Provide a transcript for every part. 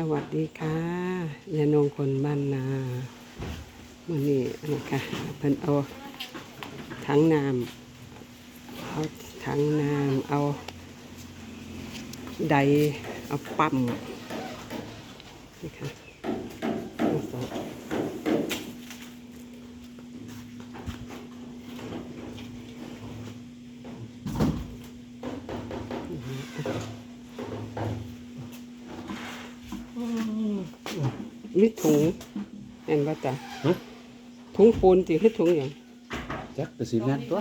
สวัสดีค่ะยานงคนบ้านนาวันนี้นะคะเพิ่นเอาถังน้ำเอาถังน้ำเอาใดเอาปั๊มนี่ค่ะเอาสอง มีถุงเห็นป่ะจ๊ะฮะ ถุงปูนสิคือถุงอย่างจักกระสีแม่นตัว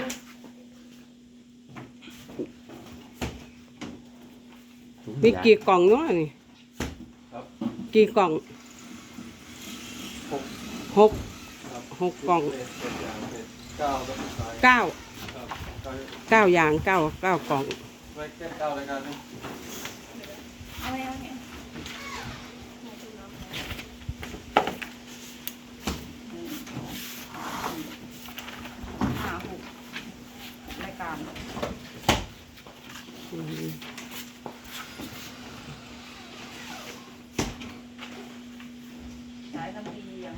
มีกี่กล่องเนาะนี่กี่กล่องหกหกกล่องเก้าแล้วก็ซ้ายเก้าครับเก้าเก้าอย่างเก้าเก้ากล่องไว้แค่เก้ารายการนี้ห้าหกรายการ อืม สายทำดีอย่าง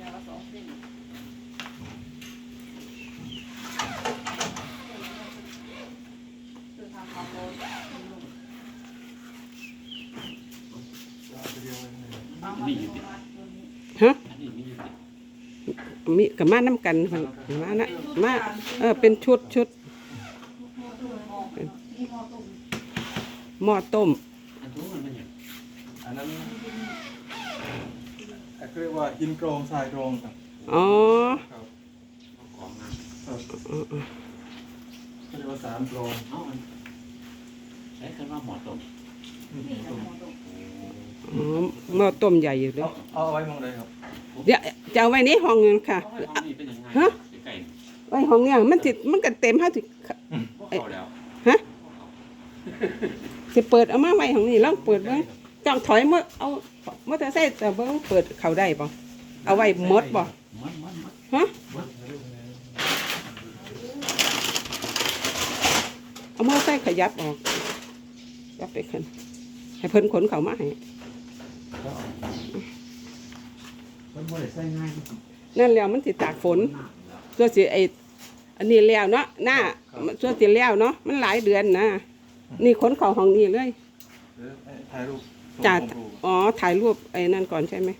ยาวละสองเส้นคือทำความร้อนลงเอาไปเดียวไว้ข้างในเอามาลงมาตัวนี้ฮะอันนี้มีอยู่ติมีกับมาน้ำกันคนมานะมาเออเป็นชุดชุดนี่พอตุ่มหม้อต้ม อันทุกมันเป็นอย่างอันนั้น เขาเรียกว่าอินกรองทรายกรองครับอ๋อครับของน้ครับอ๋ออ๋อเขาเรียกว่าสามกรองำเอาอันใช้คำว่าหมอต้มนี่ทำพอตุ่มอ๋อหม้อต้มใหญ่อยู่เลเอายเอาไว้มองใดครับเดี๋ยวจะเอาไว้ในห้องนึงค่ะเอาไว้ห้องนี้เป็นยังไงฮะไก่ไว้ห้องเนี้ยมันติดมันก็เต็มห้าสิพวกเขาแล้วฮะจะเปิดเอามาไว้ห้องนี้ลองเปิดเบิ่ง จ้องถอยมาเอามอเตอร์ไซค์แต่เบิ่งเปิดเขาได้ป่ะเอาไว้หมดป่ะฮะเอามอเตอร์ไซค์ขยับออกยับไปขึ้นให้เพิ่นขนเขามาให้มันบ่ได้ใส่ง่ายนั่นแล้วมันสิตากฝนส่วสิไออันนี้แล้วเนาะหน้าส่วสิแล้วเนาะมันหลายเดือนนะนี่ขนเขาห้องนี้เลยถ่ายรูป จ่าผมดูอ๋อ ถ่ายรูปไอ้นั่นก่อนใช่ไหม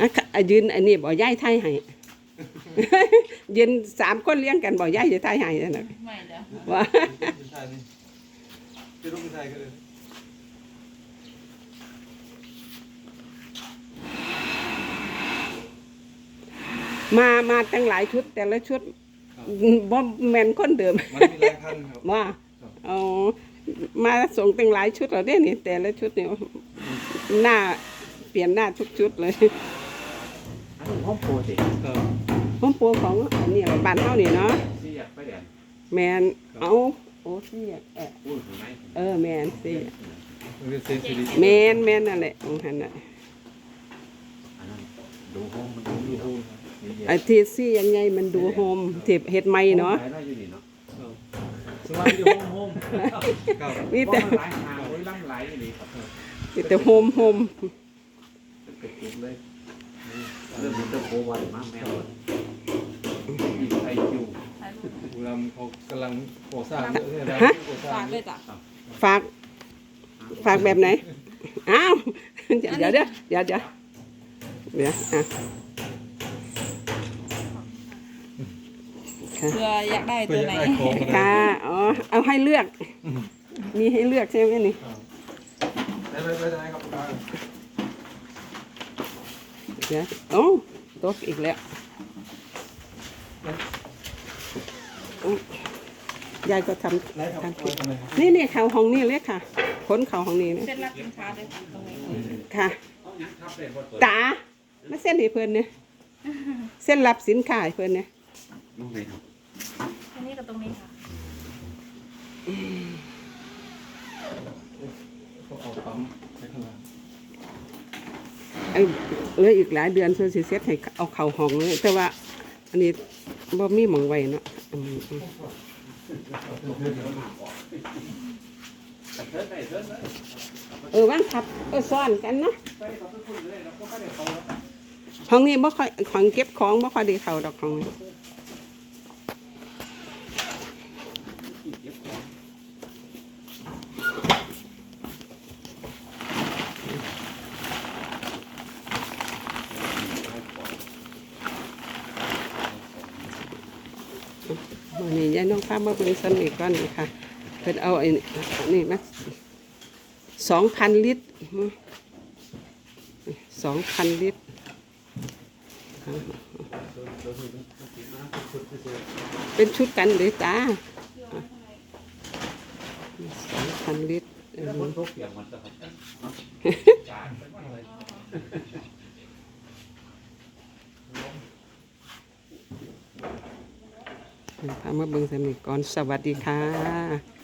อะค่ะอะยืนอันนี้บ่ย่ายไทยให้ ยืนสามคนเลี้ยงกันบ่ย่ายจะไทยให้นั่นน่ะไม่เดี๋ยวว่าผู้ชายนี่ที่รูปผู้ชายก็เลยมา มาตั้งหลายชุดแต่ละชุด บ่แม่นคนเดิมมันมีหลายขั้นครับ ว่าเอามาส่งตั้งหลายชุดเหราเด้นี่ แต่ละชุดเนี่ยหน้าเปลี่ยนหน้าทุกชุดเลยอันนี้ห้องโปรติครับผมปัวของอันนี้เราบ้านเฮานี่เนาะเสียบไปแดนแมนเอาโอ้เสียเออพูดถึงไหมเออแมนเสียมันเป็นเซนซิทีฟแมนแมนนั่นแหละของหันน่ะอันนั้นดูห้องมันดูดูห้อง ไอ้ที่ซี่ยังไงมันดูโฮมที่เฮ็ดใหม่เนาะขายได้อยู่นี่เนาะสมาร์ทโฮมโฮมครับมีแต่หลายหางไว้ล่ำไหลอยู่นี่ครับมีแต่โฮมโฮมเป็นจุดเลยเริ่มเป็นตะโกวันมาแมวมีไอคิวถ่ายรูปบุรีรัมย์เขากำลังก่อสร้างเยอะเลยนะก่อสร้าฝางกด้วยจ้ะฝาก ฝากแบบไหน อ้าว เดี๋ยวเดี๋ยวเดี๋ยวเดี๋ยวเดี๋ยวเดี๋ยวอะค่ะ เพื่ออยากได้เพื่ตัอวจะไหนได้ของอะไรค่ะอ๋อเอาให้เลือก มีให้เลือกใช่ไหมนี่ได้ไปไปได้ครับคุณตาเดี๋ยวโอ้ตกอีกแล้วโอ้ยายก็ทได้ครับำทำเอาผิดทำไมครับนี่นี่เขาห้องนี้เลยค่ะขนเขาห้องนี้เลยเส้นรักสินค้าด้วยค่ะตรงนี้ค่ะเอาหยังทับเลยบ่เปิดตามาเส้นให้เพื่อนเนี่ยเส้นรับสินค้าให้เพื่อนเนี่ย ลูกไหนครับตรงนี้กับตรงนี้ค่ะเขาเอาปั๊มไปข้างหลังไอ้เหลืออีกหลายเดือนส่วนสิเซ็ตให้เอาเข่าห้องเลยแต่ว่า อันนี้บ่มีหมองไว้เนาะอืมอืมเทินได้เทินเลยเออว่างทับเออซ่อนกันเนาะไปเขาไปคุยเลยแล้วก็ไม่ได้เขาแล้วห้องนี้บ่ค่อยของเก็บของบ่ค่อยได้เข้าดอกของนี้ เก็บของ มื้อ นี้ยายน้องพามาเบิ่งสนิทก่อนนี่ค่ะเพิ่นเอาไอ้นี่มา2,000ลิตร2,000ลิตรเป็นชุดกันเลยจ้า2,000ลิตรเอแล้วคนทุกองมันจะครับจานไปว่าเลย พามาเบิ่งสนิทก่อนสวัสดีค่ะ